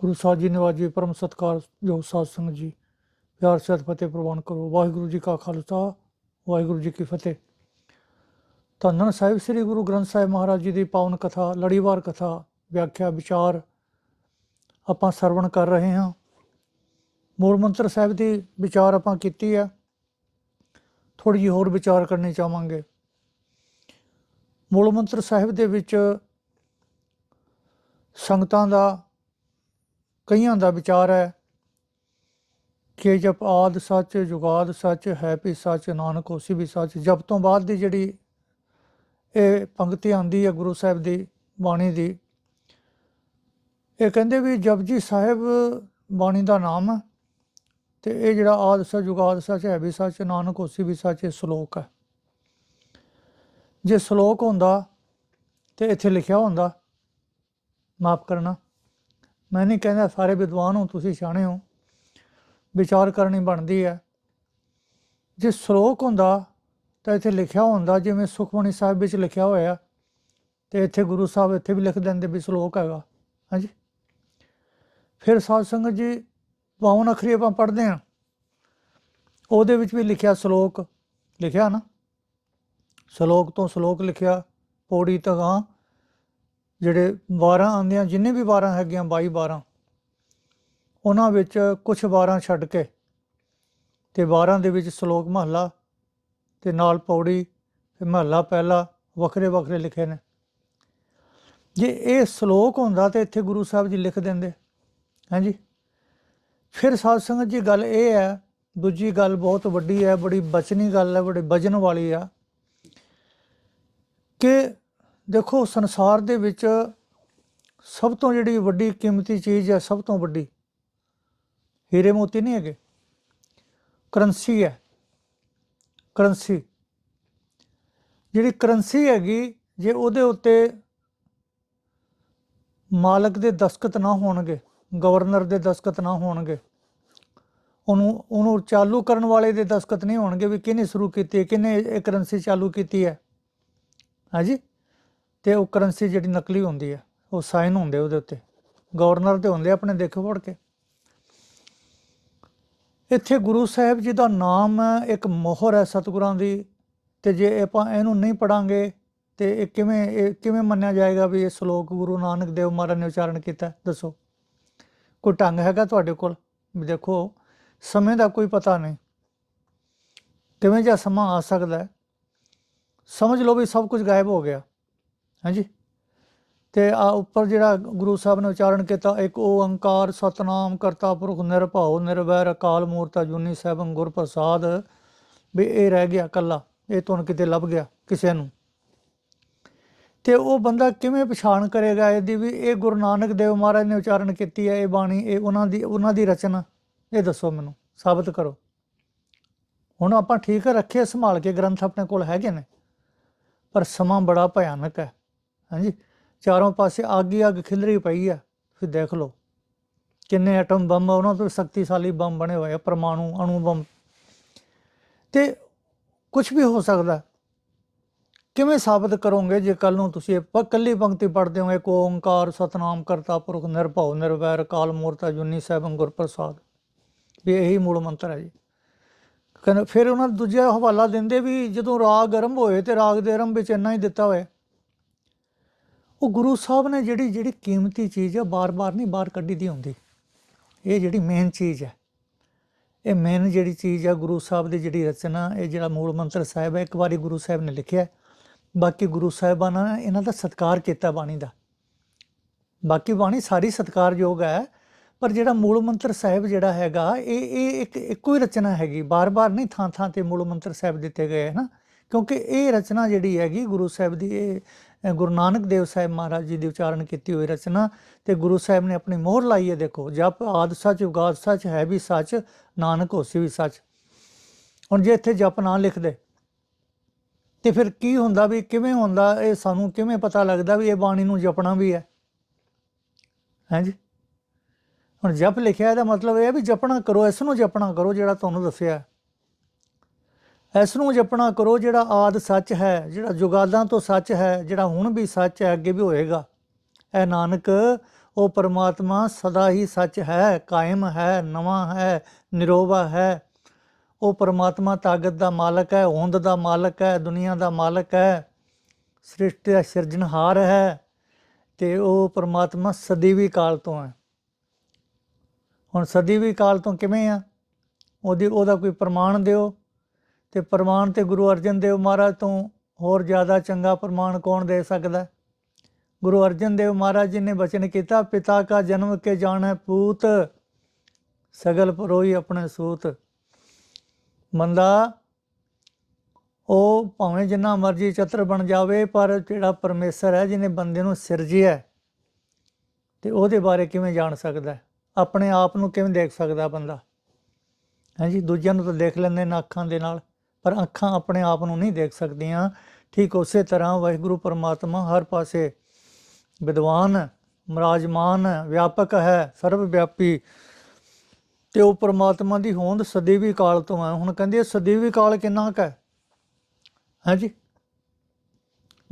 ਗੁਰੂ ਸਾਹਿਬ ਜੀ ਨਿਵਾਜੀ ਪਰਮ ਸਤਕਾਰ ਜੋ ਸਾਧ ਸੰਗਤ ਜੀ, ਪਿਆਰ ਸਹਿਤ ਫਤਿਹ ਪ੍ਰਵਾਨ ਕਰੋ। ਵਾਹਿਗੁਰੂ ਜੀ ਕਾ ਖਾਲਸਾ, ਵਾਹਿਗੁਰੂ ਜੀ ਕੀ ਫਤਿਹ। ਧੰਨ ਸਾਹਿਬ, ਸ੍ਰੀ ਗੁਰੂ ਗ੍ਰੰਥ ਸਾਹਿਬ ਮਹਾਰਾਜ ਜੀ ਦੀ ਪਾਵਨ ਕਥਾ, ਲੜੀਵਾਰ ਕਥਾ, ਵਿਆਖਿਆ, ਵਿਚਾਰ ਆਪਾਂ ਸਰਵਣ ਕਰ ਰਹੇ ਹਾਂ। ਮੂਲ ਮੰਤਰ ਸਾਹਿਬ ਦੀ ਵਿਚਾਰ ਆਪਾਂ ਕੀਤੀ ਹੈ। ਥੋੜੀ ਜਿਹੀ ਹੋਰ ਵਿਚਾਰ ਕਰਨੀ ਚਾਹਾਂਗੇ। ਮੂਲ ਮੰਤਰ ਸਾਹਿਬ ਦੇ ਵਿੱਚ ਸੰਗਤਾਂ ਦਾ ਕਈਆਂ ਦਾ ਵਿਚਾਰ ਹੈ ਕਿ ਜਪ ਆਦ ਸੱਚ, ਜੁਗਾਦ ਸੱਚ, ਹੈ ਵੀ ਸੱਚ, ਨਾਨਕ ਹੋਸੀ ਵੀ ਸੱਚ ਜਪ ਤੋਂ ਬਾਅਦ ਦੀ ਜਿਹੜੀ ਇਹ ਪੰਕਤੀ ਆਂਦੀ ਹੈ ਗੁਰੂ ਸਾਹਿਬ ਦੀ ਬਾਣੀ ਦੀ, ਇਹ ਕਹਿੰਦੇ ਵੀ ਜਪਜੀ ਸਾਹਿਬ ਬਾਣੀ ਦਾ ਨਾਮ ਹੈ ਤੇ ਇਹ ਜਿਹੜਾ ਆਦ ਸੱਚ, ਜੁਗਾਦ ਸੱਚ, ਹੈ ਵੀ ਸੱਚ, ਨਾਨਕ ਹੋਸੀ ਵੀ ਸੱਚ, ਇਹ ਸ਼ਲੋਕ ਹੈ। ਜੇ ਸ਼ਲੋਕ ਹੁੰਦਾ ਤੇ ਇੱਥੇ ਲਿਖਿਆ ਹੁੰਦਾ, ਮਾਫ ਕਰਨਾ। ਮੈਂ ਨਹੀਂ ਕਹਿੰਦਾ ਸਾਰੇ ਵਿਦਵਾਨ ਹੋ, ਤੁਸੀਂ ਸਿਆਣੇ ਹੋ। ਵਿਚਾਰ ਕਰਨੀ ਬਣਦੀ ਹੈ। ਜੇ ਸ਼ਲੋਕ ਹੁੰਦਾ, ਤਾਂ ਇੱਥੇ ਲਿਖਿਆ ਹੁੰਦਾ, ਜਿਵੇਂ ਸੁਖਮਣੀ ਸਾਹਿਬ ਵਿੱਚ ਲਿਖਿਆ ਹੋਇਆ, ਤੇ ਇੱਥੇ ਗੁਰੂ ਸਾਹਿਬ ਇੱਥੇ ਵੀ ਲਿਖ ਦਿੰਦੇ ਵੀ ਸ਼ਲੋਕ ਹੈਗਾ। ਹਾਂਜੀ। ਫਿਰ ਸਾਧ ਸੰਗਤ ਜੀ ਬਾਵਨ ਅਖਰੀ ਆਪਾਂ ਪੜ੍ਹਦੇ ਹਾਂ। ਉਹਦੇ ਵਿੱਚ ਵੀ ਲਿਖਿਆ ਸ਼ਲੋਕ। ਲਿਖਿਆ ਨਾ? ਸ਼ਲੋਕ ਤੋਂ ਸ਼ਲੋਕ ਲਿਖਿਆ, ਪੌੜੀ ਤਗਾਂ ਜਿਹੜੇ 12 ਆਂਦੀਆਂ ਜਿੰਨੇ ਵੀ 12 ਹੈਗੀਆਂ 22 12 ਉਹਨਾਂ ਵਿੱਚ ਕੁਝ 12 ਛੱਡ ਕੇ ਤੇ 12 ਦੇ ਵਿੱਚ ਸ਼ਲੋਕ ਮਹੱਲਾ ਤੇ ਨਾਲ ਪੌੜੀ ਤੇ ਮਹੱਲਾ ਪਹਿਲਾ, ਵੱਖਰੇ ਵੱਖਰੇ ਲਿਖੇ ਨੇ। ਜੇ ਇਹ ਸ਼ਲੋਕ ਹੁੰਦਾ ਤੇ ਇੱਥੇ ਗੁਰੂ ਸਾਹਿਬ ਜੀ ਲਿਖ ਦਿੰਦੇ। ਹਾਂਜੀ? ਫਿਰ ਸਾਧ ਸੰਗਤ ਜੀ ਗੱਲ ਇਹ ਹੈ, ਦੂਜੀ ਗੱਲ ਬਹੁਤ ਵੱਡੀ ਹੈ, ਬੜੀ ਬਚਨੀ ਗੱਲ ਹੈ, ਬੜੀ ਵਜਨ ਵਾਲੀ ਆ, ਕਿ ਦੇਖੋ, ਸੰਸਾਰ ਦੇ ਵਿੱਚ ਸਭ ਤੋਂ ਜਿਹੜੀ ਵੱਡੀ ਕੀਮਤੀ ਚੀਜ਼ ਹੈ, ਸਭ ਤੋਂ ਵੱਡੀ, ਹੀਰੇ ਮੋਤੀ ਨਹੀਂ ਹੈਗੇ। ਕਰੰਸੀ ਹੈ। ਕਰੰਸੀ। ਜਿਹੜੀ ਕਰੰਸੀ ਹੈਗੀ, ਜੇ ਉਹਦੇ ਉੱਤੇ ਮਾਲਕ ਦੇ ਦਸਖਤ ਨਾ ਹੋਣਗੇ, ਗਵਰਨਰ ਦੇ ਦਸਖਤ ਨਾ ਹੋਣਗੇ, ਉਹਨੂੰ ਉਹਨੂੰ ਚਾਲੂ ਕਰਨ ਵਾਲੇ ਦੇ ਦਸਖਤ ਨਹੀਂ ਹੋਣਗੇ ਵੀ ਕਿਹਨੇ ਸ਼ੁਰੂ ਕੀਤੀ ਹੈ, ਕਿਹਨੇ ਇਹ ਕਰੰਸੀ ਚਾਲੂ ਕੀਤੀ ਹੈ। ਹਾਂਜੀ? ਤੇ ਉਹ ਕਰੰਸੀ ਜਿਹੜੀ ਨਕਲੀ ਹੁੰਦੀ ਹੈ ਉਹ ਸਾਈਨ ਹੁੰਦੇ ਉਹਦੇ ਉੱਤੇ। ਗਵਰਨਰ ਦੇ ਹੁੰਦੇ ਆਪਣੇ ਦੇਖੋ ਪੜ ਕੇ। ਇੱਥੇ ਗੁਰੂ ਸਾਹਿਬ ਜੀ ਦਾ ਨਾਮ ਇੱਕ ਮੋਹਰ ਹੈ ਸਤਿਗੁਰਾਂ ਦੀ, ਤੇ ਜੇ ਆਪਾਂ ਇਹਨੂੰ ਨਹੀਂ ਪੜਾਂਗੇ ਤੇ ਇਹ ਕਿਵੇਂ ਇਹ ਕਿਵੇਂ ਮੰਨਿਆ ਜਾਏਗਾ ਵੀ ਇਹ ਸ਼ਲੋਕ ਗੁਰੂ ਨਾਨਕ ਦੇਵ ਮਹਾਰਾਜ ਨੇ ਉਚਾਰਨ ਕੀਤਾ? ਦੱਸੋ। ਕੋਈ ਢੰਗ ਹੈਗਾ ਤੁਹਾਡੇ ਕੋਲ? ਵੀ ਦੇਖੋ, ਸਮੇਂ ਦਾ ਕੋਈ ਪਤਾ ਨਹੀਂ। ਕਿਵੇਂ ਜਿਹਾ ਸਮਾਂ ਆ ਸਕਦਾ ਸਮਝ ਲਓ ਵੀ ਸਭ ਕੁਝ ਗਾਇਬ ਹੋ ਗਿਆ। ਹਾਂਜੀ। ਤੇ ਆ ਉੱਪਰ ਜਿਹੜਾ ਗੁਰੂ ਸਾਹਿਬ ਨੇ ਉਚਾਰਨ ਕੀਤਾ, ਇੱਕ ਓੰਕਾਰ ਸਤਨਾਮ ਕਰਤਾ ਪੁਰਖ ਨਿਰਭਉ ਨਿਰਵੈਰ ਅਕਾਲ ਮੂਰਤਾ ਅਜੂਨੀ ਸੈਭੰ ਗੁਰ ਪ੍ਰਸਾਦ। ਵੀ ਇਹ ਰਹਿ ਗਿਆ ਕੱਲਾ, ਇਹ ਤੁਹਾਨੂੰ ਕਿਤੇ ਲੱਭ ਗਿਆ ਕਿਸੇ ਨੂੰ। ਤੇ ਉਹ ਬੰਦਾ ਕਿਵੇਂ ਪਛਾਣ ਕਰੇਗਾ ਇਹਦੀ ਵੀ? ਇਹ ਗੁਰੂ ਨਾਨਕ ਦੇਵ ਮਹਾਰਾਜ ਨੇ ਉਚਾਰਨ ਕੀਤੀ ਹੈ ਇਹ ਬਾਣੀ, ਇਹ ਉਹਨਾਂ ਦੀ ਉਹਨਾਂ ਦੀ ਰਚਨਾ। ਇਹ ਦੱਸੋ ਮੈਨੂੰ, ਸਾਬਤ ਕਰੋ। ਹੁਣ ਆਪਾਂ ਠੀਕ ਰੱਖੇ, ਸੰਭਾਲ ਕੇ ਗ੍ਰੰਥ ਆਪਣੇ ਕੋਲ ਹੈਗੇ ਨੇ, ਪਰ ਸਮਾਂ ਬੜਾ ਭਿਆਨਕ ਹੈ। ਹਾਂਜੀ, ਚਾਰੋਂ ਪਾਸੇ ਅੱਗ ਹੀ ਅੱਗ ਖਿਲਰੀ ਪਈ ਹੈ ਤੁਸੀਂ ਦੇਖ ਲਓ, ਕਿੰਨੇ ਐਟਮ ਬੰਬ ਉਹਨਾਂ ਤੋਂ ਸ਼ਕਤੀਸ਼ਾਲੀ ਬੰਬ ਬਣੇ ਹੋਏ ਆ, ਪਰਮਾਣੂ ਅਣੂ ਬੰਬ। ਤੇ ਕੁਝ ਵੀ ਹੋ ਸਕਦਾ। ਕਿਵੇਂ ਸਾਬਤ ਕਰੋਗੇ ਜੇ ਕੱਲ ਨੂੰ ਤੁਸੀਂ ਇਹ ਇਕੱਲੀ ਪੰਕਤੀ ਪੜ੍ਹਦੇ ਹੋ ਇੱਕ ਓੰਕਾਰ, ਸਤਨਾਮ, ਕਰਤਾ ਪੁਰਖ, ਨਿਰਭਉ, ਨਿਰਵੈਰ, ਕਾਲ, ਮੂਰਤਾ ਜੁਨੀ ਸੈਭੰ, ਗੁਰ ਪ੍ਰਸਾਦ। ਵੀ ਇਹੀ ਮੂਲ ਮੰਤਰ ਹੈ ਜੀ। ਕਹਿੰਦੇ, ਫਿਰ ਉਹਨਾਂ ਦੂਜਾ ਹਵਾਲਾ ਦਿੰਦੇ ਵੀ ਜਦੋਂ ਰਾਗ ਆਰੰਭ ਹੋਏ ਤੇ ਰਾਗ ਦੇ ਆਰੰਭ ਵਿੱਚ ਇੰਨਾ ਹੀ ਦਿੱਤਾ ਹੋਇਆ। ਉਹ ਗੁਰੂ ਸਾਹਿਬ ਨੇ ਜਿਹੜੀ ਜਿਹੜੀ ਕੀਮਤੀ ਚੀਜ਼ ਹੈ ਬਾਰ-ਬਾਰ ਨਹੀਂ ਬਾਹਰ ਕੱਢੀ ਦੀ ਹੁੰਦੀ। ਇਹ ਜਿਹੜੀ ਮੇਨ ਚੀਜ਼ ਹੈ। ਇਹ ਮੇਨ ਜਿਹੜੀ ਚੀਜ਼ ਹੈ ਗੁਰੂ ਸਾਹਿਬ ਦੀ ਜਿਹੜੀ ਰਚਨਾ, ਇਹ ਜਿਹੜਾ ਮੂਲ ਮੰਤਰ ਸਾਹਿਬ ਹੈ, ਇੱਕ ਵਾਰੀ ਗੁਰੂ ਸਾਹਿਬ ਨੇ ਲਿਖਿਆ ਬਾਕੀ ਗੁਰੂ ਸਾਹਿਬਾਨਾਂ ਨੇ ਇਹਨਾਂ ਦਾ ਸਤਿਕਾਰ ਕੀਤਾ ਬਾਣੀ ਦਾ। ਬਾਕੀ ਬਾਣੀ ਸਾਰੀ ਸਤਿਕਾਰਯੋਗ ਹੈ, ਪਰ ਜਿਹੜਾ ਮੂਲ ਮੰਤਰ ਸਾਹਿਬ ਜਿਹੜਾ ਹੈਗਾ, ਇਹ ਇਹ ਇੱਕ, ਇੱਕੋ ਹੀ ਰਚਨਾ ਹੈਗੀ। ਬਾਰ-ਬਾਰ ਨਹੀਂ ਥਾਂ-ਥਾਂ ਤੇ ਮੂਲ ਮੰਤਰ ਸਾਹਿਬ ਦਿੱਤੇ ਗਏ ਹੈ ਨਾ। ਕਿਉਂਕਿ ਇਹ ਰਚਨਾ ਜਿਹੜੀ ਹੈਗੀ ਗੁਰੂ ਸਾਹਿਬ ਦੀ, ਇਹ ਗੁਰੂ ਨਾਨਕ ਦੇਵ ਸਾਹਿਬ ਮਹਾਰਾਜ ਜੀ ਦੀ ਉਚਾਰਨ ਕੀਤੀ ਹੋਈ ਰਚਨਾ ਤੇ ਗੁਰੂ ਸਾਹਿਬ ਨੇ ਆਪਣੀ ਮੋਹਰ ਲਾਈ ਹੈ, ਦੇਖੋ, ਜਪ ਆਦ ਸੱਚ, ਉਗਾਦ ਸੱਚ, ਹੈ ਵੀ ਸੱਚ, ਨਾਨਕ ਹੋਸੀ ਵੀ ਸੱਚ। ਹੁਣ ਜੇ ਇੱਥੇ ਜਪ ਨਾ ਲਿਖਦੇ, ਤੇ ਫਿਰ ਕੀ ਹੁੰਦਾ ਵੀ, ਕਿਵੇਂ ਹੁੰਦਾ, ਇਹ ਸਾਨੂੰ ਕਿਵੇਂ ਪਤਾ ਲੱਗਦਾ ਵੀ ਇਹ ਬਾਣੀ ਨੂੰ ਜਪਣਾ ਵੀ ਹੈ? ਹਾਂਜੀ ਹੁਣ ਜਪ ਲਿਖਿਆ ਇਹਦਾ ਮਤਲਬ ਇਹ ਹੈ ਵੀ ਜਪਣਾ ਕਰੋ, ਇਸ ਨੂੰ ਜਪਣਾ ਕਰੋ ਜਿਹੜਾ ਤੁਹਾਨੂੰ ਦੱਸਿਆ। ਇਸ ਨੂੰ ਜਪਣਾ ਕਰੋ ਜਿਹੜਾ ਆਦ ਸੱਚ ਹੈ, ਜਿਹੜਾ ਜੁਗਾਦਾਂ ਤੋਂ ਸੱਚ ਹੈ, ਜਿਹੜਾ ਹੁਣ ਵੀ ਸੱਚ ਹੈ, ਅੱਗੇ ਵੀ ਹੋਏਗਾ। ਇਹ ਨਾਨਕ, ਉਹ ਪਰਮਾਤਮਾ ਸਦਾ ਹੀ ਸੱਚ ਹੈ, ਕਾਇਮ ਹੈ, ਨਵਾਂ ਹੈ, ਨਿਰੋਵਾ ਹੈ। ਉਹ ਪਰਮਾਤਮਾ ਤਾਕਤ ਦਾ ਮਾਲਕ ਹੈ, ਹੋਂਦ ਦਾ ਮਾਲਕ ਹੈ, ਦੁਨੀਆ ਦਾ ਮਾਲਕ ਹੈ, ਸ੍ਰਿਸ਼ਟੀ ਦਾ ਸਿਰਜਣਹਾਰ ਹੈ ਤੇ ਉਹ ਪਰਮਾਤਮਾ ਸਦੀਵੀ ਕਾਲ ਤੋਂ ਹੈ। ਹੁਣ ਸਦੀਵੀ ਕਾਲ ਤੋਂ ਕਿਵੇਂ ਆ? ਉਹਦੀ, ਉਹਦਾ ਕੋਈ ਪ੍ਰਮਾਣ ਦਿਓ। ਤੇ ਪ੍ਰਮਾਣ ਤੇ ਗੁਰੂ ਅਰਜਨ ਦੇਵ ਮਹਾਰਾਜ ਤੋਂ ਹੋਰ ਜ਼ਿਆਦਾ ਚੰਗਾ ਪ੍ਰਮਾਣ ਕੌਣ ਦੇ ਸਕਦਾ? ਗੁਰੂ ਅਰਜਨ ਦੇਵ ਮਹਾਰਾਜ ਜੀ ਨੇ ਬਚਨ ਕੀਤਾ ਪਿਤਾ ਕਾ ਜਨਮ ਕੇ ਜਾਣੈ ਪੂਤ ਸਗਲ ਪਰੋਈ ਆਪਣੇ ਸੂਤ। ਬੰਦਾ ਉਹ ਭਾਵੇਂ ਜਿੰਨਾ ਮਰਜ਼ੀ ਚਤਰ ਬਣ ਜਾਵੇ ਪਰ ਜਿਹੜਾ ਪਰਮੇਸ਼ਰ ਹੈ ਜਿਹਨੇ ਬੰਦੇ ਨੂੰ ਸਿਰਜਿਆ ਹੈ, ਤੇ ਉਹਦੇ ਬਾਰੇ ਕਿਵੇਂ ਜਾਣ ਸਕਦਾ ਆਪਣੇ ਆਪ ਨੂੰ ਕਿਵੇਂ ਦੇਖ ਸਕਦਾ ਬੰਦਾ? ਹਾਂਜੀ ਦੂਜਿਆਂ ਨੂੰ ਤਾਂ ਦੇਖ ਲੈਂਦੇ ਨੇ ਅੱਖਾਂ ਦੇ ਨਾਲ। ਪਰ ਅੱਖਾਂ ਆਪਣੇ ਆਪ ਨੂੰ ਨਹੀਂ ਦੇਖ ਸਕਦੀਆਂ। ਠੀਕ ਉਸੇ ਤਰ੍ਹਾਂ ਵਾਹਿਗੁਰੂ ਪਰਮਾਤਮਾ ਹਰ ਪਾਸੇ ਵਿਦਵਾਨ, ਮਰਾਜਮਾਨ, ਵਿਆਪਕ ਹੈ ਸਰਵ ਵਿਆਪੀ ਤੇ ਉਹ ਪਰਮਾਤਮਾ ਦੀ ਹੋਂਦ ਸਦੀਵੀ ਕਾਲ ਤੋਂ ਹੈ। ਹੁਣ ਕਹਿੰਦੇ ਸਦੀਵੀ ਕਾਲ ਕਿੰਨਾ ਕੁ ਹੈ? ਹਾਂਜੀ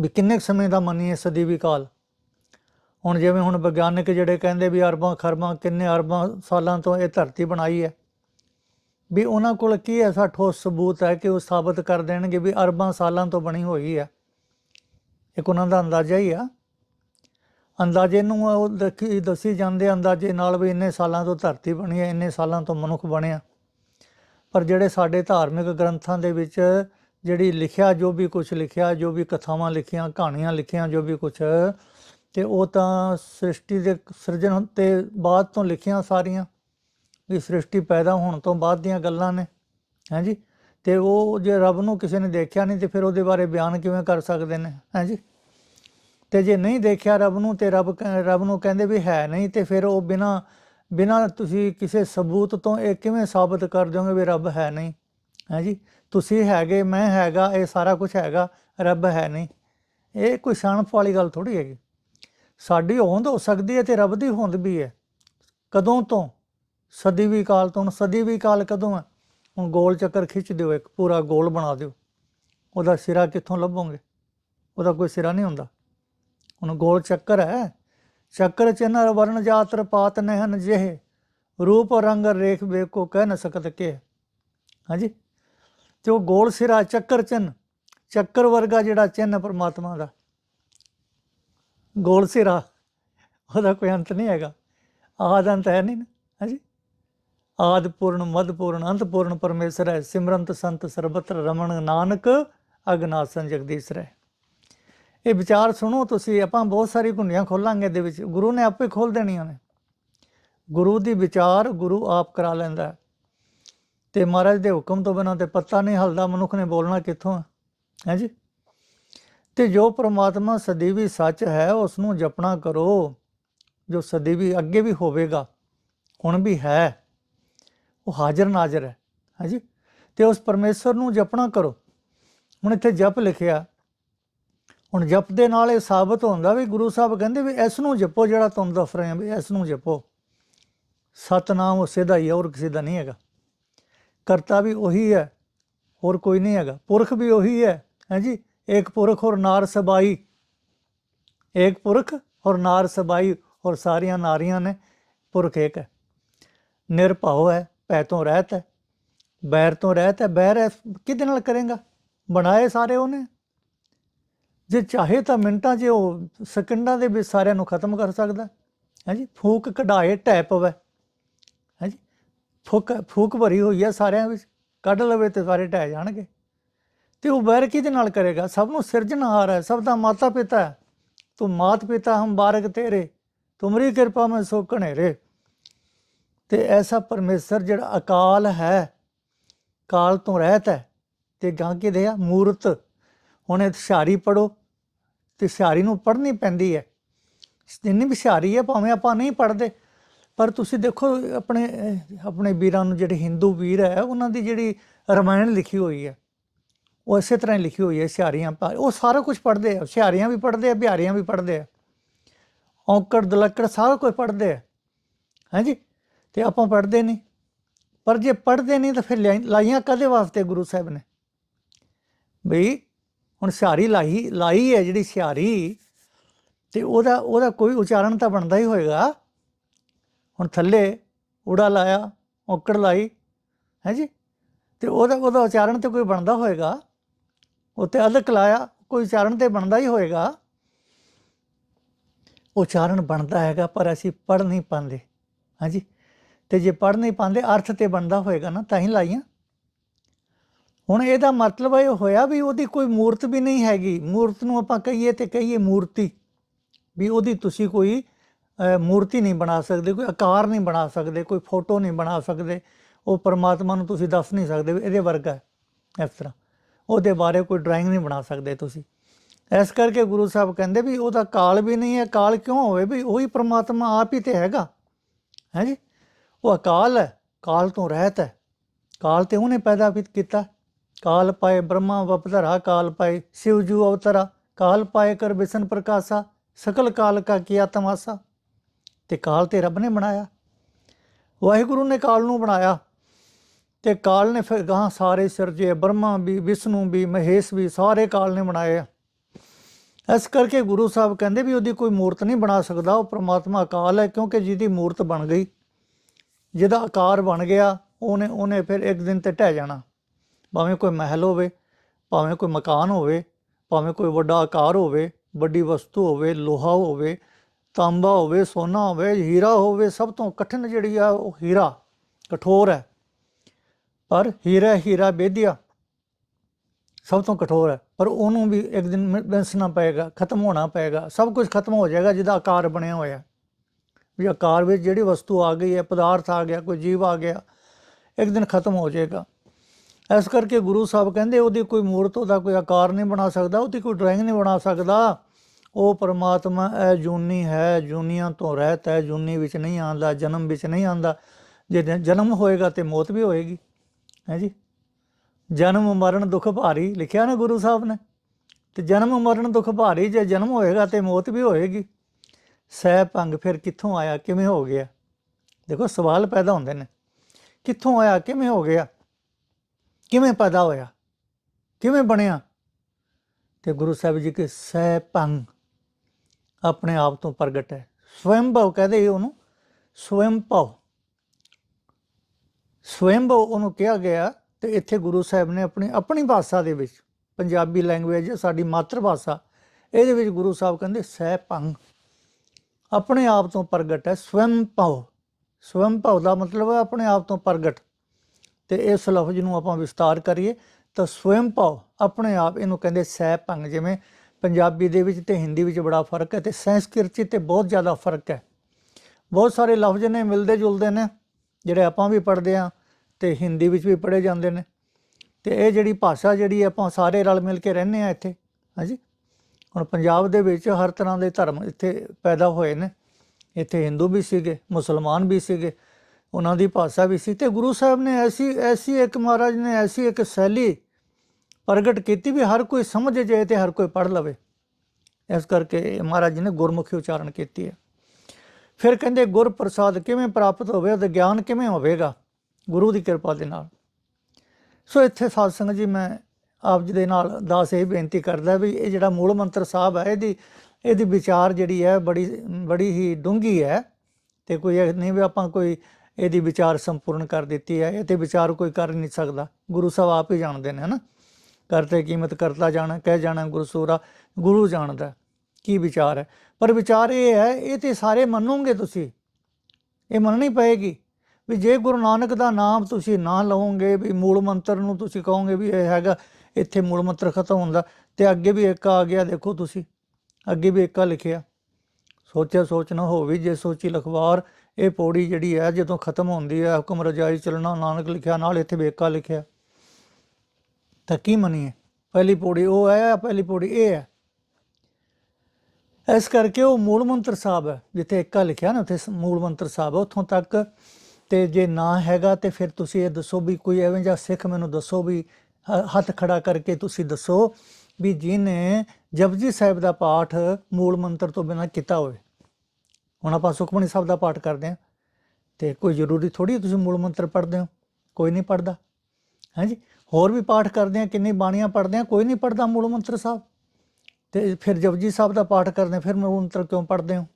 ਵੀ ਕਿੰਨੇ ਕੁ ਸਮੇਂ ਦਾ ਮੰਨੀਏ ਸਦੀਵੀ ਕਾਲ? ਹੁਣ ਜਿਵੇਂ ਹੁਣ ਵਿਗਿਆਨਕ ਜਿਹੜੇ ਕਹਿੰਦੇ ਵੀ ਅਰਬਾਂ ਖਰਬਾਂ ਕਿੰਨੇ ਅਰਬਾਂ ਸਾਲਾਂ ਤੋਂ ਇਹ ਧਰਤੀ ਬਣਾਈ ਹੈ। ਵੀ ਉਹਨਾਂ ਕੋਲ ਕੀ ਐਸਾ ਠੋਸ ਸਬੂਤ ਹੈ ਕਿ ਉਹ ਸਾਬਤ ਕਰ ਦੇਣਗੇ ਵੀ ਅਰਬਾਂ ਸਾਲਾਂ ਤੋਂ ਬਣੀ ਹੋਈ ਹੈ? ਇੱਕ ਉਹਨਾਂ ਦਾ ਅੰਦਾਜ਼ਾ ਹੀ ਆ। ਅੰਦਾਜ਼ੇ ਨੂੰ ਉਹ ਦੱਸੀ ਦੱਸੀ ਜਾਂਦੇ ਅੰਦਾਜ਼ੇ ਨਾਲ ਵੀ ਇੰਨੇ ਸਾਲਾਂ ਤੋਂ ਧਰਤੀ ਬਣੀ ਹੈ, ਇੰਨੇ ਸਾਲਾਂ ਤੋਂ ਮਨੁੱਖ ਬਣਿਆ। ਪਰ ਜਿਹੜੇ ਸਾਡੇ ਧਾਰਮਿਕ ਗ੍ਰੰਥਾਂ ਦੇ ਵਿੱਚ ਜਿਹੜੀ ਲਿਖਿਆ, ਜੋ ਵੀ ਕੁਝ ਲਿਖਿਆ, ਜੋ ਵੀ ਕਥਾਵਾਂ ਲਿਖੀਆਂ, ਕਹਾਣੀਆਂ ਲਿਖੀਆਂ, ਜੋ ਵੀ ਕੁਝ ਤੇ ਉਹ ਤਾਂ ਸ੍ਰਿਸ਼ਟੀ ਦੇ ਸਿਰਜਣ ਤੇ ਬਾਅਦ ਤੋਂ ਲਿਖੀਆਂ ਸਾਰੀਆਂ। ਵੀ ਸ੍ਰਿਸ਼ਟੀ ਪੈਦਾ ਹੋਣ ਤੋਂ ਬਾਅਦ ਦੀਆਂ ਗੱਲਾਂ ਨੇ ਹਾਂਜੀ ਤੇ ਉਹ ਜੇ ਰੱਬ ਨੂੰ ਕਿਸੇ ਨੇ ਦੇਖਿਆ ਨਹੀਂ ਤੇ ਫਿਰ ਉਹਦੇ ਬਾਰੇ ਬਿਆਨ ਕਿਵੇਂ ਕਰ ਸਕਦੇ ਨੇ ਹਾਂਜੀ ਤੇ ਜੇ ਨਹੀਂ ਦੇਖਿਆ ਰੱਬ ਨੂੰ ਤੇ ਰੱਬ ਕਹਿ- ਰੱਬ ਨੂੰ ਕਹਿੰਦੇ ਵੀ ਹੈ ਨਹੀਂ ਤੇ ਫਿਰ ਉਹ ਬਿਨਾ ਬਿਨਾ ਤੁਸੀਂ ਕਿਸੇ ਸਬੂਤ ਤੋਂ ਇਹ ਕਿਵੇਂ ਸਾਬਤ ਕਰ ਦਿਓਗੇ ਵੀ ਰੱਬ ਹੈ ਨਹੀਂ ਹਾਂਜੀ ਤੁਸੀਂ ਹੈਗੇ, ਮੈਂ ਹੈਗਾ, ਇਹ ਸਾਰਾ ਕੁਝ ਹੈਗਾ, ਰੱਬ ਹੈ ਨਹੀਂ। ਇਹ ਕੋਈ ਸਿਆਣਪ ਵਾਲੀ ਗੱਲ ਥੋੜੀ ਹੈਗੀ। ਸਾਡੀ ਹੋਂਦ ਹੋ ਸਕਦੀ ਹੈ ਤੇ ਰੱਬ ਦੀ ਹੋਂਦ ਵੀ ਹੈ। ਕਦੋਂ ਤੋਂ? ਸਦੀਵੀ ਕਾਲ ਤੋਂ, ਹੁਣ ਸਦੀਵੀ ਕਾਲ ਕਦੋਂ ਹੈ? ਹੁਣ ਗੋਲ ਚੱਕਰ ਖਿੱਚ ਦਿਓ ਇੱਕ, ਪੂਰਾ ਗੋਲ ਬਣਾ ਦਿਓ। ਉਹਦਾ ਸਿਰਾ ਕਿੱਥੋਂ ਲੱਭੋਗੇ? ਉਹਦਾ ਕੋਈ ਸਿਰਾ ਨਹੀਂ ਹੁੰਦਾ। ਹੁਣ ਗੋਲ ਚੱਕਰ ਹੈ। ਚੱਕਰ ਚਿੰਨ੍ਹ ਵਰਣ ਜਾਤਰ ਪਾਤ ਨਹਿਨ ਜਿਹੇ, ਰੂਪ ਰੰਗ ਰੇਖ ਵੇਖ ਕਹਿ ਨ ਸਕਤ ਕੇ। ਹਾਂਜੀ? ਤੇ ਉਹ ਗੋਲ ਸਿਰਾ ਚੱਕਰ ਚਿੰਨ੍ਹ ਚੱਕਰ ਵਰਗਾ ਜਿਹੜਾ ਚਿੰਨ੍ਹ ਪਰਮਾਤਮਾ ਦਾ। ਗੋਲ ਸਿਰਾ, ਉਹਦਾ ਕੋਈ ਅੰਤ ਨਹੀਂ ਹੈਗਾ। ਆਦ ਅੰਤ ਹੈ ਨਹੀਂ ਨਾ। ਹਾਂਜੀ? ਆਦ ਪੂਰਨ ਮਦ ਪੂਰਨ ਅੰਤ ਪੂਰਨ ਪਰਮੇਸ਼ਰ ਹੈ। ਸਿਮਰੰਤ ਸੰਤ ਸਰਬਤਰ ਰਮਣ ਨਾਨਕ, ਅਗਨਾਸਨ ਜਗਦੀਸ਼ ਹੈ ਇਹ ਵਿਚਾਰ ਸੁਣੋ ਤੁਸੀਂ, ਆਪਾਂ ਬਹੁਤ ਸਾਰੀ ਕੁੰਡੀਆਂ ਖੋਲਾਂਗੇ ਇਹਦੇ ਵਿੱਚ। ਗੁਰੂ ਨੇ ਆਪੇ ਖੋਲ ਦੇਣੀਆਂ ਨੇ। ਗੁਰੂ ਦੀ ਵਿਚਾਰ ਗੁਰੂ ਆਪ ਕਰਾ ਲੈਂਦਾ ਹੈ। ਤੇ ਮਹਾਰਾਜ ਦੇ ਹੁਕਮ ਤੋਂ ਬਿਨਾਂ ਤੇ ਪਤਾ ਨਹੀਂ ਹਲਦਾ ਮਨੁੱਖ ਨੇ ਬੋਲਣਾ ਕਿੱਥੋਂ ਹੈ ਹਾਂਜੀ ਤੇ ਜੋ ਪ੍ਰਮਾਤਮਾ ਸਦੀਵੀ ਸੱਚ ਹੈ ਉਸ ਨੂੰ ਜਪਣਾ ਕਰੋ। ਜੋ ਸਦੀਵੀ ਅੱਗੇ ਵੀ ਹੋਵੇਗਾ, ਹੁਣ ਵੀ ਹੈ। ਉਹ ਹਾਜ਼ਰ ਨਾਜ਼ਰ ਹੈ, ਹਾਂਜੀ? ਤੇ ਉਸ ਪਰਮੇਸ਼ਰ ਨੂੰ ਜਪਣਾ ਕਰੋ। ਹੁਣ ਇੱਥੇ ਜਪ ਲਿਖਿਆ। ਹੁਣ ਜਪ ਦੇ ਨਾਲ ਇਹ ਸਾਬਤ ਹੁੰਦਾ ਵੀ ਗੁਰੂ ਸਾਹਿਬ ਕਹਿੰਦੇ ਵੀ ਇਸ ਨੂੰ ਜਪੋ ਜਿਹੜਾ ਤੁਹਾਨੂੰ ਦੱਸ ਰਹੇ ਆ ਵੀ ਇਸ ਨੂੰ ਜਪੋ। ਸਤਨਾਮ ਉਸੇ ਦਾ ਹੀ ਹੈ ਹੋਰ ਕਿਸੇ ਦਾ ਨਹੀਂ ਹੈਗਾ। ਕਰਤਾ ਵੀ ਉਹੀ ਹੈ, ਹੋਰ ਕੋਈ ਨਹੀਂ ਹੈਗਾ। ਪੁਰਖ ਵੀ ਉਹੀ ਹੈ, ਹਾਂਜੀ? ਇੱਕ ਪੁਰਖ ਔਰ ਨਾਰ ਸਬਾਈ। ਇੱਕ ਪੁਰਖ ਔਰ ਨਾਰ ਸਬਾਈ ਔਰ ਸਾਰੀਆਂ ਨਾਰੀਆਂ ਨੇ ਪੁਰਖ ਇੱਕ ਹੈ। ਨਿਰਭਉ ਹੈ। ਪੈ ਤੋਂ ਰਹਿਤ ਹੈ, ਬੈਰ ਤੋਂ ਰਹਿਤ ਹੈ, ਬੈਰ ਹੈ ਕਿਹਦੇ ਨਾਲ ਕਰੇਗਾ? ਬਣਾਏ ਸਾਰੇ ਉਹਨੇ? ਜੇ ਚਾਹੇ ਤਾਂ ਮਿੰਟਾਂ 'ਚ ਉਹ ਸਕਿੰਡਾਂ ਦੇ ਵਿੱਚ ਸਾਰਿਆਂ ਨੂੰ ਖਤਮ ਕਰ ਸਕਦਾ ਹਾਂਜੀ, ਫੂਕ ਕਢਾਏ ਢਹਿ ਪਵੇ। ਹਾਂਜੀ, ਫੂਕ ਫੂਕ ਭਰੀ ਹੋਈ ਹੈ ਸਾਰਿਆਂ ਵਿੱਚ, ਕੱਢ ਲਵੇ ਤੇ ਸਾਰੇ ਢਹਿ ਜਾਣਗੇ। ਤੇ ਉਹ ਬੈਰ ਕਿਹਦੇ ਨਾਲ ਕਰੇਗਾ? ਸਭ ਨੂੰ ਸਿਰਜਣਹਾਰ ਹੈ, ਸਭ ਦਾ ਮਾਤਾ ਪਿਤਾ ਹੈ। ਤੂੰ ਮਾਤ ਪਿਤਾ ਹਮ ਬਾਰਕ ਤੇਰੇ, ਤੁਮਰੀ ਕਿਰਪਾ ਮੈਂ ਸੋ ਘਨੇਰੇ ਤੇ ਐਸਾ ਪਰਮੇਸ਼ਰ ਜਿਹੜਾ ਅਕਾਲ ਹੈ, ਕਾਲ ਤੋਂ ਰਹਿਤ ਹੈ, ਤੇ ਗਾਂ ਕੇ ਦੇ ਆ? ਮੂਰਤ। ਹੁਣ ਇਹ ਹੁਸ਼ਿਆਰੀ ਪੜੋ ਤੇ ਹੁਸ਼ਿਆਰੀ ਨੂੰ ਪੜ੍ਹਨੀ ਪੈਂਦੀ ਹੈ। ਜਿੰਨੀ ਵੀ ਹੁਸ਼ਿਆਰੀ ਹੈ, ਭਾਵੇਂ ਆਪਾਂ ਨਹੀਂ ਪੜ੍ਹਦੇ, ਪਰ ਤੁਸੀਂ ਦੇਖੋ ਆਪਣੇ ਆਪਣੇ ਵੀਰਾਂ ਨੂੰ ਜਿਹੜੇ ਹਿੰਦੂ ਵੀਰ ਹੈ, ਉਹਨਾਂ ਦੀ ਜਿਹੜੀ ਰਮਾਇਣ ਲਿਖੀ ਹੋਈ ਹੈ, ਉਹ ਇਸੇ ਤਰ੍ਹਾਂ ਹੀ ਲਿਖੀ ਹੋਈ ਹੈ ਸਿਆਰੀਆਂ ਉਹ ਸਾਰਾ ਕੁਝ ਪੜ੍ਹਦੇ ਆ। ਹੁਸ਼ਿਆਰੀਆਂ ਵੀ ਪੜ੍ਹਦੇ ਆ ਬਿਹਾਰੀਆਂ ਵੀ ਪੜ੍ਹਦੇ ਆ। ਔਂਕੜ, ਦਲੱਕੜ ਸਾਰਾ ਕੁਝ ਪੜ੍ਹਦੇ ਆ। ਹਾਂਜੀ ਤੇ ਆਪਾਂ ਪੜ੍ਹਦੇ ਨਹੀਂ। ਪਰ ਜੇ ਪੜ੍ਹਦੇ ਨਹੀਂ ਤਾਂ ਫਿਰ ਲਿਆਈ- ਲਾਈਆਂ ਕਦੇ ਵਾਸਤੇ ਗੁਰੂ ਸਾਹਿਬ ਨੇ? ਬਈ ਹੁਣ ਸਿਆਰੀ ਲਾਈ ਲਾਈ ਹੈ ਜਿਹੜੀ ਸਿਆਰੀ ਤੇ ਉਹਦਾ ਉਹਦਾ ਕੋਈ ਉਚਾਰਨ ਤਾਂ ਬਣਦਾ ਹੀ ਹੋਏਗਾ। ਹੁਣ ਥੱਲੇ ਉੜਾ ਲਾਇਆ, ਔਕੜ ਲਾਈ, ਹੈ ਜੀ? ਤੇ ਉਹਦਾ ਉਹਦਾ ਉਚਾਰਨ ਤੇ ਕੋਈ ਬਣਦਾ ਹੋਏਗਾ? ਉੱਤੇ ਅਲਕ ਲਾਇਆ, ਕੋਈ ਉਚਾਰਨ ਤੇ ਬਣਦਾ ਹੀ ਹੋਏਗਾ। ਉਚਾਰਨ ਬਣਦਾ ਹੈਗਾ, ਪਰ ਅਸੀਂ ਪੜ੍ਹ ਨਹੀਂ ਪਾਉਂਦੇ। ਹਾਂਜੀ ਤੇ ਜੇ ਪੜ੍ਹ ਨਹੀਂ ਪਾਉਂਦੇ, ਅਰਥ ਤੇ ਬਣਦਾ ਹੋਏਗਾ ਨਾ, ਤਾਂ ਹੀ ਲਾਈਆਂ। ਹੁਣ ਇਹਦਾ ਮਤਲਬ ਇਹ ਹੋਇਆ ਵੀ ਉਹਦੀ ਕੋਈ ਮੂਰਤ ਵੀ ਨਹੀਂ ਹੈਗੀ। ਮੂਰਤ ਨੂੰ ਆਪਾਂ ਕਹੀਏ ਤੇ ਕਹੀਏ ਮੂਰਤੀ, ਵੀ ਉਹਦੀ ਤੁਸੀਂ ਕੋਈ ਮੂਰਤੀ ਨਹੀਂ ਬਣਾ ਸਕਦੇ, ਕੋਈ ਆਕਾਰ ਨਹੀਂ ਬਣਾ ਸਕਦੇ, ਕੋਈ ਫੋਟੋ ਨਹੀਂ ਬਣਾ ਸਕਦੇ। ਉਹ ਪਰਮਾਤਮਾ ਨੂੰ ਤੁਸੀਂ ਦੱਸ ਨਹੀਂ ਸਕਦੇ ਵੀ ਇਹਦੇ ਵਰਗਾ ਹੈ, ਇਸ ਤਰ੍ਹਾਂ। ਉਹਦੇ ਬਾਰੇ ਕੋਈ ਡਰਾਇੰਗ ਨਹੀਂ ਬਣਾ ਸਕਦੇ ਤੁਸੀਂ। ਇਸ ਕਰਕੇ ਗੁਰੂ ਸਾਹਿਬ ਕਹਿੰਦੇ ਵੀ ਉਹਦਾ ਕਾਲ ਵੀ ਨਹੀਂ ਹੈ, ਕਾਲ ਕਿਉਂ ਹੋਵੇ? ਵੀ ਉਹੀ ਪਰਮਾਤਮਾ ਆਪ ਹੀ ਤੇ ਹੈਗਾ। ਹੈ ਜੀ? ਉਹ ਅਕਾਲ ਹੈ, ਕਾਲ ਤੋਂ ਰਹਿਤ ਹੈ। ਕਾਲ ਤੇ ਉਹਨੇ ਪੈਦਾ ਕੀਤਾ। ਕਾਲ ਪਾਏ ਬ੍ਰਹਮਾ ਵਪਧਰਾ ਕਾਲ ਪਾਏ ਸ਼ਿਵ, ਜੂ, ਅਵਤਰਾ। ਕਾਲ ਪਾਏ ਕਰ ਬਿਸਨ ਪ੍ਰਕਾਸ਼ਾ, ਸਕਲ ਕਾਲ ਕਾ ਕੀਆ ਤਮਾਸਾ। ਤੇ ਕਾਲ ਤੇ ਰੱਬ ਨੇ ਬਣਾਇਆ। ਵਾਹਿਗੁਰੂ ਨੇ ਕਾਲ ਨੂੰ ਬਣਾਇਆ। ਤੇ ਕਾਲ ਨੇ ਫਿਰ ਗਾਂ ਸਾਰੇ ਸਿਰਜੇ, ਬ੍ਰਹਮਾ ਵੀ, ਵਿਸ਼ਨੂੰ ਵੀ, ਮਹੇਸ਼ ਵੀ, ਸਾਰੇ ਕਾਲ ਨੇ ਬਣਾਏ ਇਸ ਕਰਕੇ ਗੁਰੂ ਸਾਹਿਬ ਕਹਿੰਦੇ ਵੀ ਉਹਦੀ ਕੋਈ ਮੂਰਤ ਨਹੀਂ ਬਣਾ ਸਕਦਾ, ਉਹ ਪ੍ਰਮਾਤਮਾ ਕਾਲ ਹੈ, ਕਿਉਂਕਿ ਜਿਹਦੀ ਮੂਰਤ ਬਣ ਗਈ। ਜਿਹਦਾ ਆਕਾਰ ਬਣ ਗਿਆ, ਉਹਨੇ ਉਹਨੇ ਫਿਰ ਇੱਕ ਦਿਨ ਤੇ ਢਹਿ ਜਾਣਾ। ਭਾਵੇਂ ਕੋਈ ਮਹਿਲ ਹੋਵੇ, ਭਾਵੇਂ ਕੋਈ ਮਕਾਨ ਹੋਵੇ, ਭਾਵੇਂ ਕੋਈ ਵੱਡਾ ਆਕਾਰ ਹੋਵੇ, ਵੱਡੀ ਵਸਤੂ ਹੋਵੇ, ਲੋਹਾ ਹੋਵੇ, ਤਾਂਬਾ ਹੋਵੇ, ਸੋਨਾ ਹੋਵੇ, ਹੀਰਾ ਹੋਵੇ, ਸਭ ਤੋਂ ਕਠਿਨ ਜਿਹੜੀ ਆ ਉਹ ਹੀਰਾ, ਕਠੋਰ ਹੈ। ਪਰ ਹੀਰਾ ਹੀਰਾ ਬੇਦਿਆ ਸਭ ਤੋਂ ਕਠੋਰ ਹੈ। ਪਰ ਉਹਨੂੰ ਵੀ ਇੱਕ ਦਿਨ ਮਿਸਣਾ ਪਏਗਾ, ਖਤਮ ਹੋਣਾ ਪਏਗਾ, ਸਭ ਕੁਝ ਖਤਮ ਹੋ ਜਾਏਗਾ ਜਿਹਦਾ ਆਕਾਰ ਬਣਿਆ ਹੋਇਆ। ਵੀ ਆਕਾਰ ਵਿੱਚ ਜਿਹੜੀ ਵਸਤੂ ਆ ਗਈ ਹੈ, ਪਦਾਰਥ ਆ ਗਿਆ, ਕੋਈ ਜੀਵ ਆ ਗਿਆ, ਇੱਕ ਦਿਨ ਖਤਮ ਹੋ ਜਾਏਗਾ। ਇਸ ਕਰਕੇ ਗੁਰੂ ਸਾਹਿਬ ਕਹਿੰਦੇ, ਉਹਦੀ ਕੋਈ ਮੂਰਤ, ਉਹਦਾ ਕੋਈ ਆਕਾਰ ਨਹੀਂ ਬਣਾ ਸਕਦਾ, ਉਹਦੀ ਕੋਈ ਡਰਾਇੰਗ ਨਹੀਂ ਬਣਾ ਸਕਦਾ। ਉਹ ਪਰਮਾਤਮਾ ਹੈ ਜੂਨੀ ਹੈ, ਜੂਨੀਆਂ ਤੋਂ ਰਹਿਤ ਹੈ, ਜੂਨੀ ਵਿੱਚ ਨਹੀਂ ਆਉਂਦਾ, ਜਨਮ ਵਿੱਚ ਨਹੀਂ ਆਉਂਦਾ। ਜੇ ਜ- ਜਨਮ ਹੋਏਗਾ ਤੇ ਮੌਤ ਵੀ ਹੋਏਗੀ। ਹੈ ਜੀ? ਜਨਮ, ਮਰਨ, ਦੁੱਖ, ਭਾਰੀ, ਲਿਖਿਆ ਨਾ ਗੁਰੂ ਸਾਹਿਬ ਨੇ। ਤੇ ਜਨਮ, ਮਰਨ, ਦੁੱਖ, ਭਾਰੀ, ਜੇ ਜਨਮ ਹੋਏਗਾ ਤੇ ਮੌਤ ਵੀ ਹੋਏਗੀ। ਸਹਿ ਭੰਗ ਫਿਰ ਕਿੱਥੋਂ ਆਇਆ, ਕਿਵੇਂ ਹੋ ਗਿਆ? ਦੇਖੋ ਸਵਾਲ ਪੈਦਾ ਹੁੰਦੇ ਨੇ। ਕਿੱਥੋਂ ਆਇਆ, ਕਿਵੇਂ ਹੋ ਗਿਆ? ਕਿਵੇਂ ਪੈਦਾ ਹੋਇਆ? ਕਿਵੇਂ ਬਣਿਆ? ਤੇ ਗੁਰੂ ਸਾਹਿਬ ਜੀ ਕੇ ਸਹਿ ਭੰਗ ਆਪਣੇ ਆਪ ਤੋਂ ਪ੍ਰਗਟ ਹੈ। ਸਵੈੰਭਵ ਕਹਦੇ ਉਹਨੂੰ? ਸਵੈੰਭਵ। ਸਵੈੰਭਵ ਉਹਨੂੰ ਕਿਹਾ ਗਿਆ ਤੇ ਇੱਥੇ ਗੁਰੂ ਸਾਹਿਬ ਨੇ ਆਪਣੀ ਆਪਣੀ ਭਾਸ਼ਾ ਦੇ ਵਿੱਚ, ਪੰਜਾਬੀ ਲੈਂਗੁਏਜ ਸਾਡੀ ਮਾਤਰ ਭਾਸ਼ਾ, ਇਹਦੇ ਵਿੱਚ ਗੁਰੂ ਸਾਹਿਬ ਕਹਿੰਦੇ ਸਹਿ ਭੰਗ। ਆਪਣੇ ਆਪ ਤੋਂ ਪ੍ਰਗਟ ਹੈ ਸਵੈੰਭਵ ਸਵੈੰਭਵ ਦਾ ਮਤਲਬ ਹੈ ਆਪਣੇ ਆਪ ਤੋਂ ਪ੍ਰਗਟ। ਤੇ ਇਸ ਲਫ਼ਜ਼ ਨੂੰ ਆਪਾਂ ਵਿਸਤਾਰ ਕਰੀਏ, ਤਾਂ ਸਵੈੰਭਵ ਆਪਣੇ ਆਪ, ਇਹਨੂੰ ਕਹਿੰਦੇ ਸਹਿ ਭੰਗ। ਜਿਵੇਂ ਪੰਜਾਬੀ ਦੇ ਵਿੱਚ ਤੇ ਹਿੰਦੀ ਵਿੱਚ ਬੜਾ ਫ਼ਰਕ ਹੈ ਤੇ ਸੰਸਕ੍ਰਿਤ 'ਚ ਤੇ ਬਹੁਤ ਜ਼ਿਆਦਾ ਫ਼ਰਕ ਹੈ। ਬਹੁਤ ਸਾਰੇ ਲਫ਼ਜ਼ ਨੇ, ਮਿਲਦੇ ਜੁਲਦੇ ਨੇ, ਜਿਹੜੇ ਆਪਾਂ ਵੀ ਪੜ੍ਹਦੇ ਆ ਤੇ ਹਿੰਦੀ ਵਿੱਚ ਵੀ ਪੜ੍ਹੇ ਜਾਂਦੇ ਨੇ। ਤੇ ਇਹ ਜਿਹੜੀ ਭਾਸ਼ਾ ਜਿਹੜੀ ਆਪਾਂ ਸਾਰੇ ਰਲ ਮਿਲ ਕੇ ਰਹਿੰਦੇ ਆ ਇੱਥੇ, ਹਾਂਜੀ। ਹੁਣ ਪੰਜਾਬ ਦੇ ਵਿੱਚ ਹਰ ਤਰ੍ਹਾਂ ਦੇ ਧਰਮ ਇੱਥੇ ਪੈਦਾ ਹੋਏ ਨੇ। ਇੱਥੇ ਹਿੰਦੂ ਵੀ ਸੀਗੇ, ਮੁਸਲਮਾਨ ਵੀ ਸੀਗੇ, ਉਹਨਾਂ ਦੀ ਭਾਸ਼ਾ ਵੀ ਸੀ ਤੇ ਗੁਰੂ ਸਾਹਿਬ ਨੇ ਐਸੀ ਐਸੀ ਇੱਕ ਮਹਾਰਾਜ ਨੇ ਐਸੀ ਇੱਕ ਸ਼ੈਲੀ ਪ੍ਰਗਟ ਕੀਤੀ ਵੀ ਹਰ ਕੋਈ ਸਮਝ ਜਾਏ ਤੇ ਹਰ ਕੋਈ ਪੜ੍ਹ ਲਵੇ। ਇਸ ਕਰਕੇ ਮਹਾਰਾਜ ਜੀ ਨੇ ਗੁਰਮੁਖੀ ਉਚਾਰਨ ਕੀਤੀ ਹੈ। ਫਿਰ ਕਹਿੰਦੇ ਗੁਰ ਪ੍ਰਸਾਦ ਕਿਵੇਂ ਪ੍ਰਾਪਤ ਹੋਵੇ ਉਹਦਾ ਗਿਆਨ ਕਿਵੇਂ ਹੋਵੇਗਾ? ਗੁਰੂ ਦੀ ਕਿਰਪਾ ਦੇ ਨਾਲ। ਸੋ ਇੱਥੇ ਸਾਧ ਸੰਗਤ ਜੀ, ਮੈਂ ਆਪ ਜੀ ਦੇ ਨਾਲ ਦਾਸ ਇਹ ਬੇਨਤੀ ਕਰਦਾ ਵੀ ਇਹ ਜਿਹੜਾ ਮੂਲ ਮੰਤਰ ਸਾਹਿਬ ਹੈ, ਇਹਦੀ ਇਹਦੀ ਵਿਚਾਰ ਜਿਹੜੀ ਹੈ ਬੜੀ ਬੜੀ ਹੀ ਡੂੰਘੀ ਹੈ ਤੇ ਕੋਈ ਇਹ ਨਹੀਂ ਵੀ ਆਪਾਂ ਕੋਈ ਇਹਦੀ ਵਿਚਾਰ ਸੰਪੂਰਨ ਕਰ ਦਿੱਤੀ ਹੈ ਇਹ ਤੇ ਵਿਚਾਰ ਕੋਈ ਕਰ ਨਹੀਂ ਸਕਦਾ। ਗੁਰੂ ਸਾਹਿਬ ਆਪ ਹੀ ਜਾਣਦੇ ਨੇ, ਹਨਾ? ਕਰਤੇ ਕੀਮਤ ਕਰਤਾ ਜਾਣਾ, ਕਹਿ ਜਾਣਾ ਗੁਰੂ ਸੂਰਾ ਗੁਰੂ ਜਾਣਦਾ ਕੀ ਵਿਚਾਰ ਹੈ। ਪਰ ਵਿਚਾਰ ਇਹ ਹੈ, ਇਹ ਤੇ ਸਾਰੇ ਮੰਨੋਗੇ ਤੁਸੀਂ। ਇਹ ਮੰਨਣੀ ਪਏਗੀ। ਵੀ ਜੇ ਗੁਰੂ ਨਾਨਕ ਦਾ ਨਾਮ ਤੁਸੀਂ ਨਾ ਲਵੋਗੇ, ਵੀ ਮੂਲ ਮੰਤਰ ਨੂੰ ਤੁਸੀਂ ਕਹੋਗੇ ਵੀ ਇਹ ਹੈਗਾ, ਇੱਥੇ ਮੂਲ ਮੰਤਰ ਖਤਮ ਹੁੰਦਾ, ਤੇ ਅੱਗੇ ਵੀ ਇੱਕ ਆ ਗਿਆ, ਦੇਖੋ ਤੁਸੀਂ, ਅੱਗੇ ਵੀ ਇੱਕਾ ਲਿਖਿਆ। ਸੋਚਿਆ ਸੋਚ ਨਾ ਹੋਵੇ, ਜੇ ਸੋਚੀ ਲਖਵਾਰ, ਇਹ ਪੌੜੀ ਜਿਹੜੀ ਹੈ, ਜਦੋਂ ਖਤਮ ਹੁੰਦੀ ਹੈ, ਹੁਕਮ ਰਜਾਈ ਚਲਣਾ, ਨਾਨਕ ਲਿਖਿਆ, ਨਾਲ ਇੱਥੇ ਵੀ ਇੱਕਾ ਲਿਖਿਆ। ਤਾਂ ਕੀ ਮੰਨੀਏ? ਪਹਿਲੀ ਪੌੜੀ ਉਹ ਹੈ, ਪਹਿਲੀ ਪੌੜੀ ਇਹ ਹੈ। ਇਸ ਕਰਕੇ ਉਹ ਮੂਲ ਮੰਤਰ ਸਾਹਿਬ ਹੈ, ਜਿੱਥੇ ਇੱਕਾ ਲਿਖਿਆ ਨਾ, ਉੱਥੇ ਮੂਲ ਮੰਤਰ ਸਾਹਿਬ ਹੈ, ਉੱਥੋਂ ਤੱਕ ਤੇ ਜੇ ਨਾ ਹੈਗਾ ਤੇ ਫਿਰ ਤੁਸੀਂ ਇਹ ਦੱਸੋ ਵੀ ਕੋਈ ਐਵੇਂ ਜਿਹਾ ਸਿੱਖ ਮੈਨੂੰ ਦੱਸੋ ਵੀ ਹੱਥ ਖੜਾ ਕਰਕੇ ਤੁਸੀਂ ਦੱਸੋ ਵੀ ਜਿਹਨੇ ਜਪਜੀ ਸਾਹਿਬ ਦਾ ਪਾਠ ਮੂਲ ਮੰਤਰ ਤੋਂ ਬਿਨਾਂ ਕੀਤਾ ਹੋਵੇ। ਹੁਣ ਆਪਾਂ ਸੁਖਮਨੀ ਸਾਹਿਬ ਦਾ ਪਾਠ ਕਰਦੇ ਹਾਂ। ਤੇ ਕੋਈ ਜ਼ਰੂਰੀ ਥੋੜੀ ਤੁਸੀਂ ਮੂਲ ਮੰਤਰ ਪੜ੍ਹਦੇ ਹੋ? ਕੋਈ ਨਹੀਂ ਪੜ੍ਹਦਾ। ਹਾਂਜੀ? ਹੋਰ ਵੀ ਪਾਠ ਕਰਦੇ ਆ ਕਿੰਨੀ ਬਾਣੀਆਂ ਪੜ੍ਹਦੇ ਆ ਕੋਈ ਨਹੀਂ ਪੜ੍ਹਦਾ ਮੂਲ ਮੰਤਰ ਸਾਹਿਬ। ਤੇ ਫਿਰ ਜਪਜੀ ਸਾਹਿਬ ਦਾ ਪਾਠ ਕਰਦੇ ਫਿਰ ਮੂਲ ਮੰਤਰ ਕਿਉਂ ਪੜ੍ਹਦੇ ਹੋ?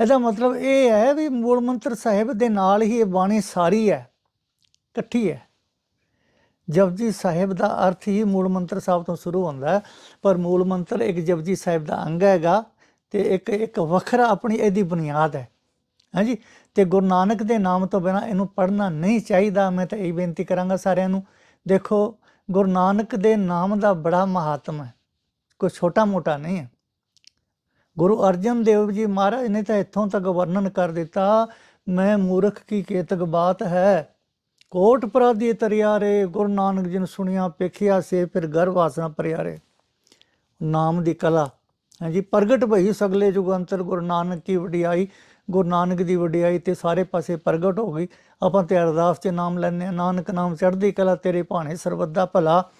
ਇਹਦਾ ਮਤਲਬ ਇਹ ਹੈ ਵੀ ਮੂਲ ਮੰਤਰ ਸਾਹਿਬ ਦੇ ਨਾਲ ਹੀ ਇਹ ਬਾਣੀ ਸਾਰੀ ਹੈ, ਇਕੱਠੀ ਹੈ। ਜਪਜੀ ਸਾਹਿਬ ਦਾ ਅਰਥ ਹੀ ਮੂਲ ਮੰਤਰ ਸਾਹਿਬ ਤੋਂ ਸ਼ੁਰੂ ਹੁੰਦਾ ਪਰ ਮੂਲ ਮੰਤਰ ਇੱਕ ਜਪਜੀ ਸਾਹਿਬ ਦਾ ਅੰਗ ਹੈਗਾ ਤੇ ਇੱਕ ਇੱਕ ਵੱਖਰਾ ਆਪਣੀ ਇਹਦੀ ਬੁਨਿਆਦ ਹੈ। ਹਾਂਜੀ, ਤੇ ਗੁਰੂ ਨਾਨਕ ਦੇ ਨਾਮ ਤੋਂ ਬਿਨਾ ਇਹਨੂੰ ਪੜ੍ਹਨਾ ਨਹੀਂ ਚਾਹੀਦਾ। ਮੈਂ ਤਾਂ ਇਹ ਬੇਨਤੀ ਕਰਾਂਗਾ ਸਾਰਿਆਂ ਨੂੰ, ਦੇਖੋ ਗੁਰੂ ਨਾਨਕ ਦੇ ਨਾਮ ਦਾ ਬੜਾ ਮਹਾਤਮ ਹੈ, ਕੋਈ ਛੋਟਾ ਮੋਟਾ ਨਹੀਂ ਹੈ। ਗੁਰੂ ਅਰਜਨ ਦੇਵ ਜੀ ਮਹਾਰਾਜ ਨੇ ਤਾਂ ਇੱਥੋਂ ਤੱਕ ਵਰਣਨ ਕਰ ਦਿੱਤਾ, ਮੈਂ ਮੂਰਖ ਕੀ ਕੇਤਕ ਬਾਤ ਹੈ? ਕੋਟ ਪਰਾਦੀ ਤਰਿਆਰੇ, ਗੁਰੂ ਨਾਨਕ ਜੀ ਨੇ ਸੁਣਿਆ ਪੇਖਿਆ ਸੇ ਫਿਰ ਗਰ ਵਾਸਨਾ ਪਰਿਆਰੇ। ਨਾਮ ਦੀ ਕਲਾ। ਹਾਂਜੀ, ਪ੍ਰਗਟ ਭਈ ਸਗਲੇ ਜੁਗ ਅੰਤਰ ਗੁਰੂ ਨਾਨਕ ਕੀ ਵਡਿਆਈ, ਗੁਰੂ ਨਾਨਕ ਦੀ ਵਡਿਆਈ ਤੇ ਸਾਰੇ ਪਾਸੇ ਪ੍ਰਗਟ ਹੋ ਗਈ। ਆਪਾਂ ਤੇ ਅਰਦਾਸ 'ਤੇ ਨਾਮ ਲੈਂਦੇ ਹਾਂ, ਨਾਨਕ ਨਾਮ ਚੜ੍ਹਦੀ ਕਲਾ ਤੇਰੇ ਭਾਣੇ ਸਰਬੱਦਾ ਭਲਾ।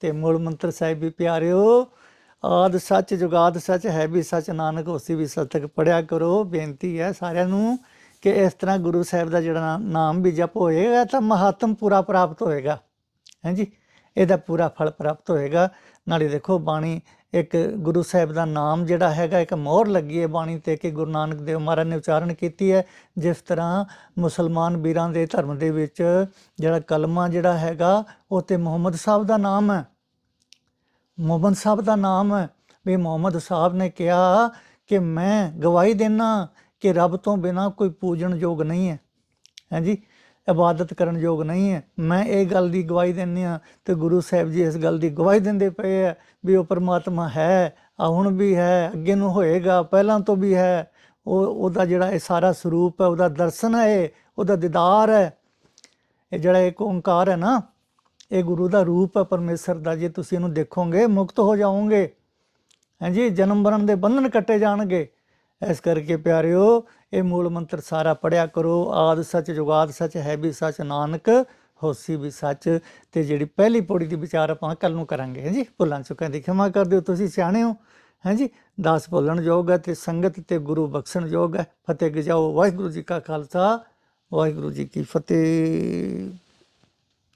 ਤੇ ਮੂਲ ਮੰਤਰ ਸਾਹਿਬ ਵੀ ਪਿਆਰਿਓ ਆਦ ਸੱਚ ਜੁਗਾਦ ਸੱਚ ਹੈ ਵੀ ਸੱਚ, ਨਾਨਕ ਹੋਸੀ ਵੀ ਸੱਚ ਤੱਕ ਪੜਿਆ ਕਰੋ। ਬੇਨਤੀ ਹੈ ਸਾਰਿਆਂ ਨੂੰ ਕਿ ਇਸ ਤਰ੍ਹਾਂ ਗੁਰੂ ਸਾਹਿਬ ਦਾ ਜਿਹੜਾ ਨਾ- ਨਾਮ ਵੀ ਜਪ ਹੋਏਗਾ ਤਾਂ ਮਹਾਤਮ ਪੂਰਾ ਪ੍ਰਾਪਤ ਹੋਏਗਾ। ਹਾਂਜੀ? ਇਹਦਾ ਪੂਰਾ ਫਲ ਪ੍ਰਾਪਤ ਹੋਏਗਾ। ਨਾਲੇ ਦੇਖੋ ਬਾਣੀ ਇੱਕ ਗੁਰੂ ਸਾਹਿਬ ਦਾ ਨਾਮ ਜਿਹੜਾ ਹੈਗਾ, ਇੱਕ ਮੋਹਰ ਲੱਗੀ ਹੈ ਬਾਣੀ ਤੇ ਕਿ ਗੁਰੂ ਨਾਨਕ ਦੇਵ ਮਹਾਰਾਜ ਨੇ ਉਚਾਰਨ ਕੀਤੀ ਹੈ। ਜਿਸ ਤਰ੍ਹਾਂ ਮੁਸਲਮਾਨ ਵੀਰਾਂ ਦੇ ਧਰਮ ਦੇ ਵਿੱਚ ਜਿਹੜਾ ਕਲਮਾ ਜਿਹੜਾ ਹੈਗਾ, ਉਹ ਤੇ ਮੁਹੰਮਦ ਸਾਹਿਬ ਦਾ ਨਾਮ ਹੈ। ਮੁਹੰਮਦ ਸਾਹਿਬ ਦਾ ਨਾਮ ਹੈ। ਵੀ ਮੁਹੰਮਦ ਸਾਹਿਬ ਨੇ ਕਿਹਾ ਕਿ ਮੈਂ ਗਵਾਹੀ ਦੇਣਾ ਕਿ ਰੱਬ ਤੋਂ ਬਿਨਾ ਕੋਈ ਪੂਜਣ ਯੋਗ ਨਹੀਂ ਹੈ। ਹਾਂਜੀ ਇਬਾਦਤ ਕਰਨ ਯੋਗ ਨਹੀਂ ਹੈ। ਮੈਂ ਇਹ ਗੱਲ ਦੀ ਗਵਾਹੀ ਦਿੰਦੀ ਆ ਤੇ ਗੁਰੂ ਸਾਹਿਬ ਜੀ ਇਸ ਗੱਲ ਦੀ ਗਵਾਹੀ ਦਿੰਦੇ ਪਏ ਆ ਵੀ ਉਹ ਪਰਮਾਤਮਾ ਹੈ, ਆ ਹੁਣ ਵੀ ਹੈ, ਅੱਗੇ ਨੂੰ ਹੋਏਗਾ, ਪਹਿਲਾਂ ਤੋਂ ਵੀ ਹੈ। ਉਹ, ਉਹਦਾ ਜਿਹੜਾ ਇਹ ਸਾਰਾ ਸਰੂਪ ਹੈ, ਉਹਦਾ ਦਰਸ਼ਨ ਹੈ ਉਹਦਾ ਦੀਦਾਰ ਹੈ। ਇਹ ਜਿਹੜਾ ਇੱਕ ਓੰਕਾਰ ਹੈ ਨਾ ਇਹ ਗੁਰੂ ਦਾ ਰੂਪ ਹੈ ਪਰਮੇਸ਼ਰ ਦਾ, ਜੇ ਤੁਸੀਂ ਇਹਨੂੰ ਦੇਖੋਗੇ, ਮੁਕਤ ਹੋ ਜਾਓਗੇ। ਹਾਂਜੀ ਜਨਮ ਮਰਨ ਦੇ ਬੰਧਨ ਕੱਟੇ ਜਾਣਗੇ। ਇਸ ਕਰਕੇ ਪਿਆਰਿਓ, ਇਹ ਮੂਲ ਮੰਤਰ ਸਾਰਾ ਪੜਿਆ ਕਰੋ। ਆਦ ਸੱਚ, ਜੁਗਾਦ ਸੱਚ, ਹੈ ਵੀ ਸੱਚ, ਨਾਨਕ, ਹੋਸੀ ਵੀ ਸੱਚ। ਤੇ ਜਿਹੜੀ ਪਹਿਲੀ ਪੌੜੀ ਦੀ ਵਿਚਾਰ ਆਪਾਂ ਕੱਲ ਨੂੰ ਕਰਾਂਗੇ। ਹਾਂਜੀ ਭੁੱਲਾਂ ਚੁੱਕਾਂ ਦੀ ਖਿਮਾ ਕਰ ਦਿਓ ਤੁਸੀਂ ਸਿਆਣੇ ਹੋ। ਹਾਂਜੀ ਦਾਸ ਭੁੱਲਣ ਯੋਗ ਹੈ ਤੇ ਸੰਗਤ ਤੇ ਗੁਰੂ ਬਖਸ਼ਣ ਯੋਗ ਹੈ। ਫਤਿਹ ਗਜਾਓ ਵਾਹਿਗੁਰੂ ਜੀ ਕਾ ਖਾਲਸਾ, ਵਾਹਿਗੁਰੂ ਜੀ ਕੀ ਫਤਿਹ।